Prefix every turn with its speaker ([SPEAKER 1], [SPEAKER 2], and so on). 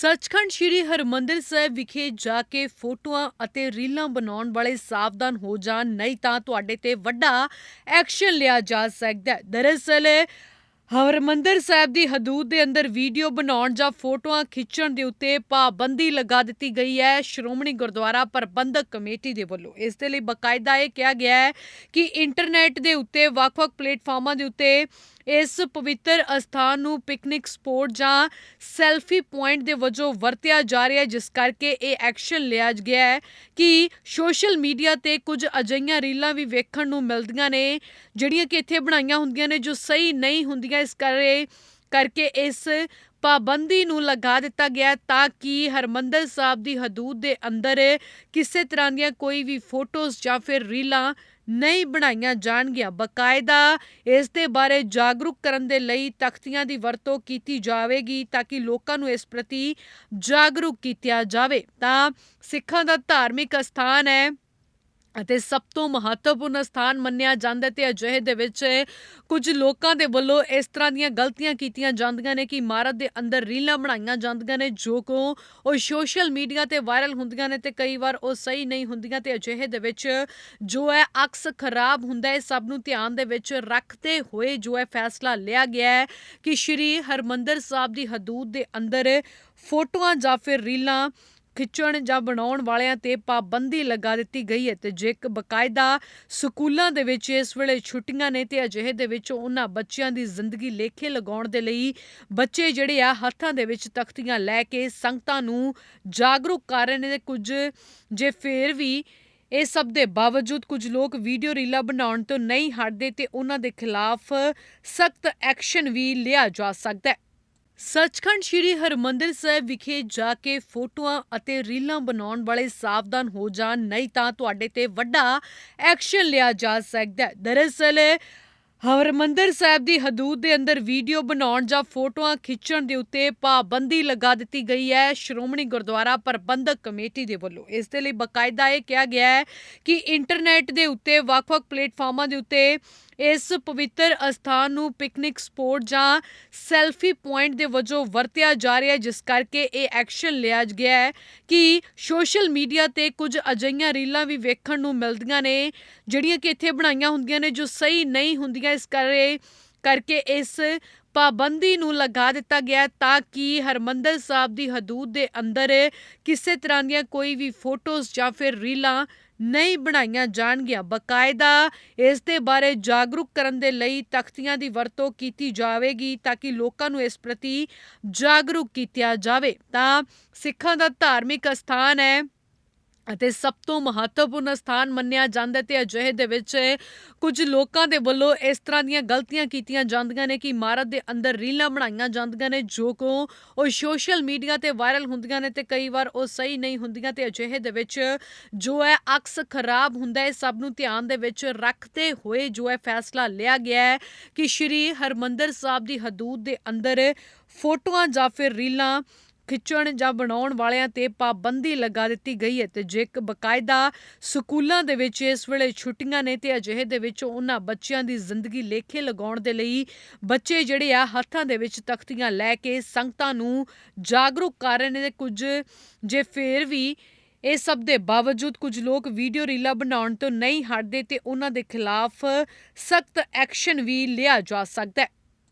[SPEAKER 1] ਸੱਚਖੰਡ ਸ੍ਰੀ ਹਰਮੰਦਰ ਸਾਹਿਬ ਵਿਖੇ ਜਾ ਕੇ ਫੋਟੋਆਂ ਅਤੇ ਰੀਲਾਂ ਬਣਾਉਣ ਵਾਲੇ ਸਾਵਧਾਨ ਹੋ ਜਾਣ, ਨਹੀਂ ਤਾਂ ਤੁਹਾਡੇ ਤੇ ਵੱਡਾ ਐਕਸ਼ਨ ਲਿਆ ਜਾ ਸਕਦਾ ਹੈ। ਦਰਅਸਲ ਹਰਮੰਦਰ ਸਾਹਿਬ ਦੀ ਹਦੂਦ ਦੇ ਅੰਦਰ ਵੀਡੀਓ ਬਣਾਉਣ ਜਾਂ ਫੋਟੋਆਂ ਖਿੱਚਣ ਦੇ ਉੱਤੇ ਪਾਬੰਦੀ ਲਗਾ ਦਿੱਤੀ ਗਈ ਹੈ। ਸ਼੍ਰੋਮਣੀ ਗੁਰਦੁਆਰਾ ਪ੍ਰਬੰਧਕ ਕਮੇਟੀ ਦੇ ਵੱਲੋਂ ਇਸ ਦੇ ਲਈ ਬਕਾਇਦਾ ਇਹ ਕਿਹਾ ਗਿਆ ਹੈ ਕਿ ਇੰਟਰਨੈਟ ਦੇ ਉੱਤੇ, ਵੱਖ-ਵੱਖ ਪਲੇਟਫਾਰਮਾਂ ਦੇ ਉੱਤੇ ਇਸ ਪਵਿੱਤਰ ਅਸਥਾਨ ਨੂੰ ਪਿਕਨਿਕ ਸਪੌਟ ਜਾਂ ਸੈਲਫੀ ਪੁਆਇੰਟ ਦੇ ਵਜੋਂ ਵਰਤਿਆ ਜਾ ਰਿਹਾ ਹੈ, ਜਿਸ ਕਰਕੇ ਇਹ ਐਕਸ਼ਨ ਲਿਆ ਗਿਆ ਹੈ ਕਿ ਸੋਸ਼ਲ ਮੀਡੀਆ ਤੇ ਕੁਝ ਅਜਈਆਂ ਰੀਲਾਂ ਵੀ ਵੇਖਣ ਨੂੰ ਮਿਲਦੀਆਂ ਨੇ, ਜਿਹੜੀਆਂ ਕਿ ਇੱਥੇ ਬਣਾਈਆਂ ਹੁੰਦੀਆਂ ਨੇ ਜੋ ਸਹੀ ਨਹੀਂ ਹੁੰਦੀਆਂ ਇਸ ਕਰੇ, ਕਰਕੇ ਇਸ ਪਾਬੰਦੀ ਨੂੰ ਲਗਾ ਦਿੱਤਾ ਗਿਆ ਤਾਂ ਕਿ ਹਰਮੰਦਰ ਸਾਹਿਬ ਦੀ ਹਦੂਦ ਦੇ ਅੰਦਰ ਕਿਸੇ ਤਰ੍ਹਾਂ ਦੀਆਂ ਕੋਈ ਵੀ ਫੋਟੋਜ਼ ਜਾਂ ਫਿਰ ਰੀਲਾਂ ਨਹੀਂ ਬਣਾਈਆਂ ਜਾਣਗੀਆਂ। ਬਕਾਇਦਾ ਇਸ ਦੇ ਬਾਰੇ ਜਾਗਰੂਕ ਕਰਨ ਦੇ ਲਈ ਤਖਤੀਆਂ ਦੀ ਵਰਤੋਂ ਕੀਤੀ ਜਾਵੇਗੀ ਤਾਂ ਕਿ ਲੋਕਾਂ ਨੂੰ ਇਸ ਪ੍ਰਤੀ ਜਾਗਰੂਕ ਕੀਤਾ ਜਾਵੇ। ਤਾਂ ਸਿੱਖਾਂ ਦਾ ਧਾਰਮਿਕ ਅਸਥਾਨ ਹੈ। ਅਤੇ ਸਭ ਤੋਂ ਮਹੱਤਵਪੂਰਨ ਸਥਾਨ ਮੰਨਿਆ ਜਾਂਦਾ ਹੈ ਤੇ ਅਜਿਹੇ ਦੇ ਵਿੱਚ ਕੁਝ ਲੋਕਾਂ ਦੇ ਵੱਲੋਂ ਇਸ ਤਰ੍ਹਾਂ ਦੀਆਂ ਗਲਤੀਆਂ ਕੀਤੀਆਂ ਜਾਂਦੀਆਂ ਨੇ ਕਿ ਇਮਾਰਤ ਦੇ ਅੰਦਰ ਰੀਲਾਂ ਬਣਾਈਆਂ ਜਾਂਦੀਆਂ ਨੇ, ਜੋ ਕੋ ਉਹ ਸੋਸ਼ਲ ਮੀਡੀਆ ਤੇ ਵਾਇਰਲ ਹੁੰਦੀਆਂ ਨੇ ਤੇ ਕਈ ਵਾਰ ਉਹ ਸਹੀ ਨਹੀਂ ਹੁੰਦੀਆਂ ਤੇ ਅਜਿਹੇ ਦੇ ਵਿੱਚ ਜੋ ਹੈ ਅਕਸ ਖਰਾਬ ਹੁੰਦਾ ਹੈ ਸਭ ਨੂੰ ਧਿਆਨ ਦੇ ਵਿੱਚ ਰੱਖਦੇ ਹੋਏ ਜੋ ਹੈ ਫੈਸਲਾ ਲਿਆ ਗਿਆ ਹੈ ਕਿ ਸ਼੍ਰੀ ਹਰਮੰਦਰ ਸਾਹਿਬ ਦੀ ਹਦੂਦ ਦੇ ਅੰਦਰ ਫੋਟੋਆਂ ਜਾਂ ਫਿਰ ਰੀਲਾਂ ਖਿੱਚਣ ਜਾਂ ਬਣਾਉਣ ਵਾਲਿਆਂ ਤੇ ਪਾਬੰਦੀ ਲਗਾ ਦਿੱਤੀ ਗਈ ਹੈ ਤੇ ਜੇ ਇੱਕ ਬਕਾਇਦਾ ਸਕੂਲਾਂ ਦੇ ਵਿੱਚ ਇਸ ਵੇਲੇ ਛੁੱਟੀਆਂ ਨੇ ਤੇ ਅਜਿਹੇ ਦੇ ਵਿੱਚ ਉਹਨਾਂ ਬੱਚਿਆਂ ਦੀ ਜ਼ਿੰਦਗੀ ਲੇਖੇ ਲਗਾਉਣ ਦੇ ਲਈ ਬੱਚੇ ਜਿਹੜੇ ਆ ਹੱਥਾਂ ਦੇ ਵਿੱਚ ਤਖਤੀਆਂ ਲੈ ਕੇ ਸੰਗਤਾਂ ਨੂੰ ਜਾਗਰੂਕ ਕਰ ਰਹੇ ਨੇ ਕੁਝ ਜੇ ਫੇਰ ਵੀ ਇਹ ਸਭ ਦੇ ਬਾਵਜੂਦ ਕੁਝ ਲੋਕ ਵੀਡੀਓ ਰੀਲਾ ਬਣਾਉਣ ਤੋਂ ਨਹੀਂ ਹਟਦੇ ਤੇ ਉਹਨਾਂ ਦੇ ਖਿਲਾਫ ਸਖਤ ਐਕਸ਼ਨ ਵੀ ਲਿਆ ਜਾ ਸਕਦਾ ਹੈ। ਸੱਚਖੰਡ ਸ੍ਰੀ ਹਰਮੰਦਰ ਸਾਹਿਬ ਵਿਖੇ ਜਾ ਕੇ ਫੋਟੋਆਂ ਅਤੇ ਰੀਲਾਂ ਬਣਾਉਣ ਵਾਲੇ ਸਾਵਧਾਨ ਹੋ ਜਾਣ, ਨਹੀਂ ਤਾਂ ਤੁਹਾਡੇ ਤੇ ਵੱਡਾ ਐਕਸ਼ਨ ਲਿਆ ਜਾ ਸਕਦਾ ਹੈ। ਦਰਅਸਲ, ਹਰਮੰਦਰ ਸਾਹਿਬ ਦੀ ਹਦੂਦ ਦੇ ਅੰਦਰ ਵੀਡੀਓ ਬਣਾਉਣ ਜਾਂ ਫੋਟੋਆਂ ਖਿੱਚਣ ਦੇ ਉੱਤੇ ਪਾਬੰਦੀ ਲਗਾ ਦਿੱਤੀ ਗਈ ਹੈ। ਸ਼੍ਰੋਮਣੀ ਗੁਰਦੁਆਰਾ ਪ੍ਰਬੰਧਕ ਕਮੇਟੀ ਦੇ ਵੱਲੋਂ ਇਸ ਦੇ ਲਈ ਬਕਾਇਦਾ ਇਹ ਕਿਹਾ ਗਿਆ ਹੈ ਕਿ ਇੰਟਰਨੈਟ ਦੇ ਉੱਤੇ, ਵੱਖ-ਵੱਖ ਪਲੇਟਫਾਰਮਾਂ ਦੇ ਉੱਤੇ ਇਸ ਪਵਿੱਤਰ ਅਸਥਾਨ ਨੂੰ ਪਿਕਨਿਕ ਸਪੌਟ ਜਾਂ ਸੈਲਫੀ ਪੁਆਇੰਟ ਦੇ ਵਜੋਂ ਵਰਤਿਆ ਜਾ ਰਿਹਾ ਹੈ, ਜਿਸ ਕਰਕੇ ਇਹ ਐਕਸ਼ਨ ਲਿਆ ਗਿਆ ਹੈ ਕਿ ਸੋਸ਼ਲ ਮੀਡੀਆ ਤੇ ਕੁਝ ਅਜਈਆਂ ਰੀਲਾਂ ਵੀ ਵੇਖਣ ਨੂੰ ਮਿਲਦੀਆਂ ਨੇ, ਜਿਹੜੀਆਂ ਕਿ ਇੱਥੇ ਬਣਾਈਆਂ ਹੁੰਦੀਆਂ ਨੇ, ਜੋ ਸਹੀ ਨਹੀਂ ਹੁੰਦੀਆਂ, ਇਸ ਕਰੇ, ਕਰਕੇ ਇਸ ਪਾਬੰਦੀ ਨੂੰ ਲਗਾ ਦਿੱਤਾ ਗਿਆ ਤਾਂ ਕਿ ਹਰਮੰਦਰ ਸਾਹਿਬ ਦੀ ਹਦੂਦ ਦੇ ਅੰਦਰ ਕਿਸੇ ਤਰ੍ਹਾਂ ਦੀਆਂ ਕੋਈ ਵੀ ਫੋਟੋਜ਼ ਜਾਂ ਫਿਰ ਰੀਲਾਂ ਨਹੀਂ ਬਣਾਈਆਂ ਜਾਣਗੀਆਂ। ਬਕਾਇਦਾ ਇਸ ਦੇ ਬਾਰੇ ਜਾਗਰੂਕ ਕਰਨ ਦੇ ਲਈ ਤਖਤੀਆਂ ਦੀ ਵਰਤੋਂ ਕੀਤੀ ਜਾਵੇਗੀ ਤਾਂ ਕਿ ਲੋਕਾਂ ਨੂੰ ਇਸ ਪ੍ਰਤੀ ਜਾਗਰੂਕ ਕੀਤਾ ਜਾਵੇ। ਤਾਂ ਸਿੱਖਾਂ ਦਾ ਧਾਰਮਿਕ ਅਸਥਾਨ ਹੈ। ਅਤੇ ਸਭ ਤੋਂ ਮਹੱਤਵਪੂਰਨ ਸਥਾਨ ਮੰਨਿਆ ਜਾਂਦਾ ਹੈ ਤੇ ਅਜਿਹੇ ਦੇ ਵਿੱਚ ਕੁਝ ਲੋਕਾਂ ਦੇ ਵੱਲੋਂ ਇਸ ਤਰ੍ਹਾਂ ਦੀਆਂ ਗਲਤੀਆਂ ਕੀਤੀਆਂ ਜਾਂਦੀਆਂ ਨੇ ਕਿ ਇਮਾਰਤ ਦੇ ਅੰਦਰ ਰੀਲਾਂ ਬਣਾਈਆਂ ਜਾਂਦੀਆਂ ਨੇ, ਜੋ ਕੋ ਉਹ ਸੋਸ਼ਲ ਮੀਡੀਆ ਤੇ ਵਾਇਰਲ ਹੁੰਦੀਆਂ ਨੇ ਤੇ ਕਈ ਵਾਰ ਉਹ ਸਹੀ ਨਹੀਂ ਹੁੰਦੀਆਂ ਤੇ ਅਜਿਹੇ ਦੇ ਵਿੱਚ ਜੋ ਹੈ ਅਕਸ ਖਰਾਬ ਹੁੰਦਾ ਹੈ ਸਭ ਨੂੰ ਧਿਆਨ ਦੇ ਵਿੱਚ ਰੱਖਦੇ ਹੋਏ ਜੋ ਹੈ ਫੈਸਲਾ ਲਿਆ ਗਿਆ ਹੈ ਕਿ ਸ਼੍ਰੀ ਹਰਮੰਦਰ ਸਾਹਿਬ ਦੀ ਹਦੂਦ ਦੇ ਅੰਦਰ ਫੋਟੋਆਂ ਜਾਂ ਫਿਰ ਰੀਲਾਂ ਖਿੱਚਣ ਜਾਂ ਬਣਾਉਣ ਵਾਲਿਆਂ ਤੇ ਪਾਬੰਦੀ ਲਗਾ ਦਿੱਤੀ ਗਈ ਹੈ ਤੇ ਜੇ ਇੱਕ ਬਕਾਇਦਾ ਸਕੂਲਾਂ ਦੇ ਵਿੱਚ ਇਸ ਵੇਲੇ ਛੁੱਟੀਆਂ ਨੇ ਤੇ ਅਜਿਹੇ ਦੇ ਵਿੱਚ ਉਹਨਾਂ ਬੱਚਿਆਂ ਦੀ ਜ਼ਿੰਦਗੀ ਲੇਖੇ ਲਗਾਉਣ ਦੇ ਲਈ ਬੱਚੇ ਜਿਹੜੇ ਆ ਹੱਥਾਂ ਦੇ ਵਿੱਚ ਤਖਤੀਆਂ ਲੈ ਕੇ ਸੰਗਤਾਂ ਨੂੰ ਜਾਗਰੂਕ ਕਰ ਰਹੇ ਨੇ ਕੁਝ ਜੇ ਫੇਰ ਵੀ ਇਹ ਸਭ ਦੇ ਬਾਵਜੂਦ ਕੁਝ ਲੋਕ ਵੀਡੀਓ ਰੀਲਾ ਬਣਾਉਣ ਤੋਂ ਨਹੀਂ ਹਟਦੇ ਤੇ ਉਹਨਾਂ ਦੇ ਖਿਲਾਫ ਸਖਤ ਐਕਸ਼ਨ ਵੀ ਲਿਆ ਜਾ ਸਕਦਾ ਹੈ।